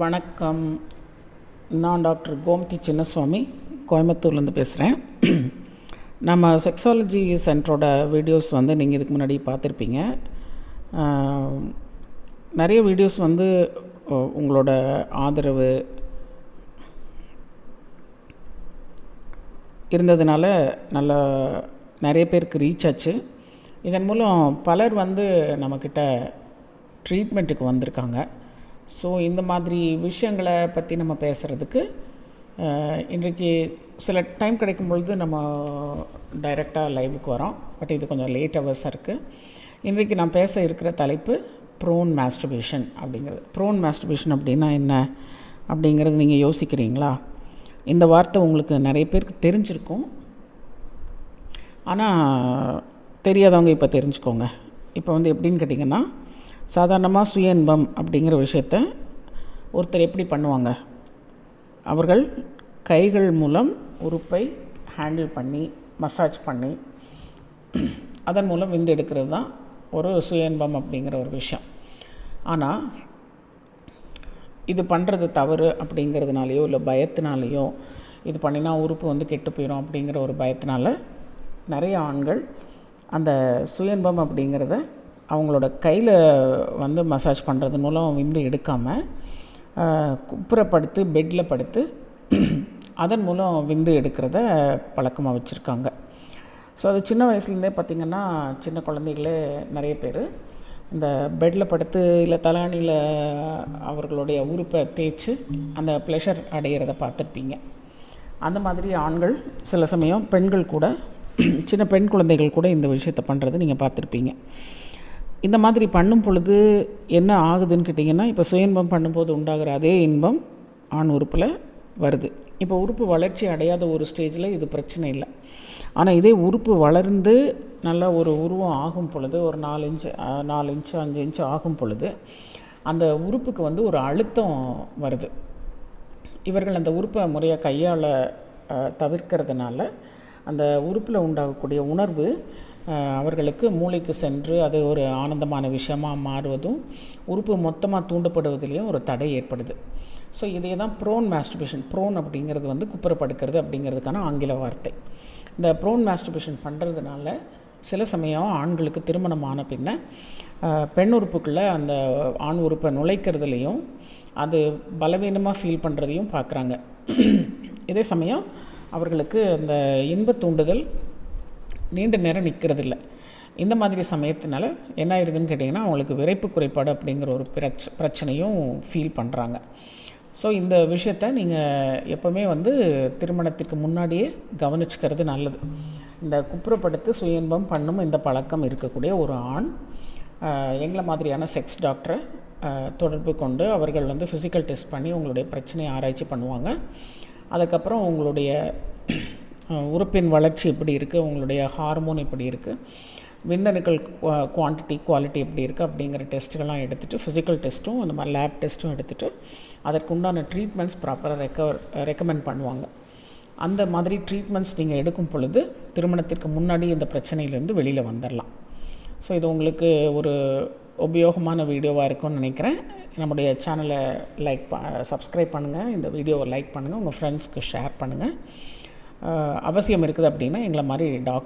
வணக்கம். நான் டாக்டர் கோமதி சின்னசுவாமி கோயம்புத்தூர்லேருந்து பேசுகிறேன் நம்ம செக்ஸாலஜி சென்டரோட வீடியோஸ் வந்து நீங்கள் இதுக்கு முன்னாடி பார்த்துருப்பீங்க. நிறைய வீடியோஸ் வந்து உங்களோட ஆதரவு இருந்ததுனால நல்லா நிறைய பேருக்கு ரீச் ஆச்சு. இதன் மூலம் பலர் வந்து நம்மக்கிட்ட ட்ரீட்மெண்ட்டுக்கு வந்திருக்காங்க. ஸோ இந்த மாதிரி விஷயங்களை பற்றி நம்ம பேசுகிறதுக்கு இன்றைக்கு சில டைம் கிடைக்கும் பொழுது நம்ம டைரெக்டாக லைவுக்கு வரோம். பட் இது கொஞ்சம் லேட் ஹவர்ஸாக இருக்குது இன்றைக்கு நான் பேச இருக்கிற தலைப்பு ப்ரோன் மாஸ்டர்பேஷன் அப்படிங்கிறது. ப்ரோன் மாஸ்டர்பேஷன் அப்படின்னா என்ன? அப்படிங்கிறது நீங்கள் யோசிக்கிறீங்களா? இந்த வார்த்தை உங்களுக்கு நிறைய பேருக்கு தெரிஞ்சிருக்கும். ஆனால் தெரியாதவங்க இப்போ தெரிஞ்சுக்கோங்க. இப்போ வந்து எப்படின்னு கேட்டிங்கன்னா சாதாரணமாக சுய இன்பம் அப்படிங்கிற விஷயத்த ஒருத்தர் எப்படி பண்ணுவாங்க? அவர்கள் கைகள் மூலம் உறுப்பை ஹேண்டில் பண்ணி மசாஜ் பண்ணி அதன் மூலம் விந்து எடுக்கிறது தான் ஒரு சுய இன்பம் அப்படிங்கிற ஒரு விஷயம். ஆனால் இது பண்ணுறது தவறு அப்படிங்கிறதுனாலையோ இல்லை பயத்தினாலேயோ இது பண்ணினா உறுப்பு வந்து கெட்டு போயிடும் அப்படிங்கிற ஒரு பயத்தினால நிறைய ஆண்கள் அந்த சுயன்பம் அப்படிங்கிறத அவங்களோட கையில் வந்து மசாஜ் பண்ணுறது மூலம் விந்து எடுக்காமல் குப்புறப்படுத்து பெட்டில் படுத்து அதன் மூலம் விந்து எடுக்கிறத பழக்கமாக வச்சுருக்காங்க. ஸோ அது சின்ன வயசுலேருந்தே பார்த்திங்கன்னா சின்ன குழந்தைகளே நிறைய பேர் இந்த பெட்டில் படுத்து இல்லை தலாணியில் அவர்களுடைய உறுப்பை தேய்ச்சி அந்த ப்ளஷர் அடையிறத பார்த்துருப்பீங்க. அந்த மாதிரி ஆண்கள் சில சமயம் பெண்கள் கூட சின்ன பெண் குழந்தைகள் கூட இந்த விஷயத்தை பண்ணுறது நீங்கள் பார்த்துருப்பீங்க. இந்த மாதிரி பண்ணும் பொழுது என்ன ஆகுதுன்னு கேட்டிங்கன்னா இப்போ சுயன்பம் பண்ணும்போது உண்டாகிற அதே இன்பம் ஆண் உறுப்பில் வருது. இப்போ உறுப்பு வளர்ச்சி அடையாத ஒரு ஸ்டேஜில் இது பிரச்சனை இல்லை. ஆனால் இதே உறுப்பு வளர்ந்து நல்ல ஒரு உருவம் ஆகும் பொழுது ஒரு நாலு இன்ச்சு நாலு இன்ச்சு அஞ்சு இன்ச்சு ஆகும் பொழுது அந்த உறுப்புக்கு வந்து ஒரு அழுத்தம் வருது. இவர்கள் அந்த உறுப்பை முறையாக கையாள தவிர்க்கிறதுனால அந்த உறுப்பில் உண்டாகக்கூடிய உணர்வு அவர்களுக்கு மூளைக்கு சென்று அது ஒரு ஆனந்தமான விஷயமாக மாறுவதும் உறுப்பு மொத்தமாக தூண்டப்படுவதிலையும் ஒரு தடை ஏற்படுது. ஸோ இதே தான் ப்ரோன் மாஸ்டிபேஷன் ப்ரோன் அப்படிங்கிறது வந்து குப்புறப்படுக்கிறது அப்படிங்கிறதுக்கான ஆங்கில வார்த்தை. இந்த ப்ரோன் மாஸ்டிபேஷன் பண்ணுறதுனால சில சமயம் ஆண்களுக்கு திருமணம் ஆன பின்ன பெண் உறுப்புக்குள்ளே அந்த ஆண் உறுப்பை நுழைக்கிறதுலையும் அது பலவீனமாக ஃபீல் பண்ணுறதையும் பார்க்குறாங்க. இதே சமயம் அவர்களுக்கு அந்த இன்பத் தூண்டுதல் நீண்ட நேரம் நிற்கிறதில்ல. இந்த மாதிரி சமயத்தினால என்ன ஆயிருதுன்னு கேட்டிங்கன்னா அவங்களுக்கு விரைப்பு குறைபாடு அப்படிங்கிற ஒரு பிரச்ச பிரச்சனையும் ஃபீல் பண்ணுறாங்க ஸோ இந்த விஷயத்த நீங்கள் எப்போவுமே வந்து திருமணத்திற்கு முன்னாடியே கவனிச்சுக்கிறது நல்லது. இந்த குப்புறப்படுத்து சுய இன்பம் பண்ணும் இந்த பழக்கம் இருக்கக்கூடிய ஒரு ஆண் எங்களை மாதிரியான செக்ஸ் டாக்டரை தொடர்பு கொண்டு அவர்கள் வந்து ஃபிசிக்கல் டெஸ்ட் பண்ணி உங்களுடைய பிரச்சனையை ஆராய்ச்சி பண்ணுவாங்க. அதுக்கப்புறம் உங்களுடைய உறுப்பின் வளர்ச்சி எப்படி இருக்குது உங்களுடைய ஹார்மோன் எப்படி இருக்குது விந்தணுக்கள் குவான்டிட்டி குவாலிட்டி எப்படி இருக்குது அப்படிங்கிற டெஸ்ட்டுகள்லாம் எடுத்துகிட்டு ஃபிசிக்கல் டெஸ்ட்டும் அந்த மாதிரி லேப் டெஸ்ட்டும் எடுத்துகிட்டு அதற்குண்டான ட்ரீட்மெண்ட்ஸ் ப்ராப்பராக ரெக்கவர் ரெக்கமெண்ட் பண்ணுவாங்க. அந்த மாதிரி ட்ரீட்மெண்ட்ஸ் நீங்கள் எடுக்கும் பொழுது திருமணத்திற்கு முன்னாடி இந்த பிரச்சனையிலேருந்து வெளியில் வந்துடலாம் ஸோ இது உங்களுக்கு ஒரு உபயோகமான வீடியோவாக இருக்கும்னு நினைக்கிறேன். நம்முடைய சேனலை லைக் ப சப்ஸ்கிரைப் பண்ணுங்கள் இந்த வீடியோவை லைக் பண்ணுங்கள் உங்கள் ஃப்ரெண்ட்ஸ்க்கு ஷேர் பண்ணுங்கள் அவசியம் இருக்குது அப்படின்னா எங்களை மாதிரி டாக்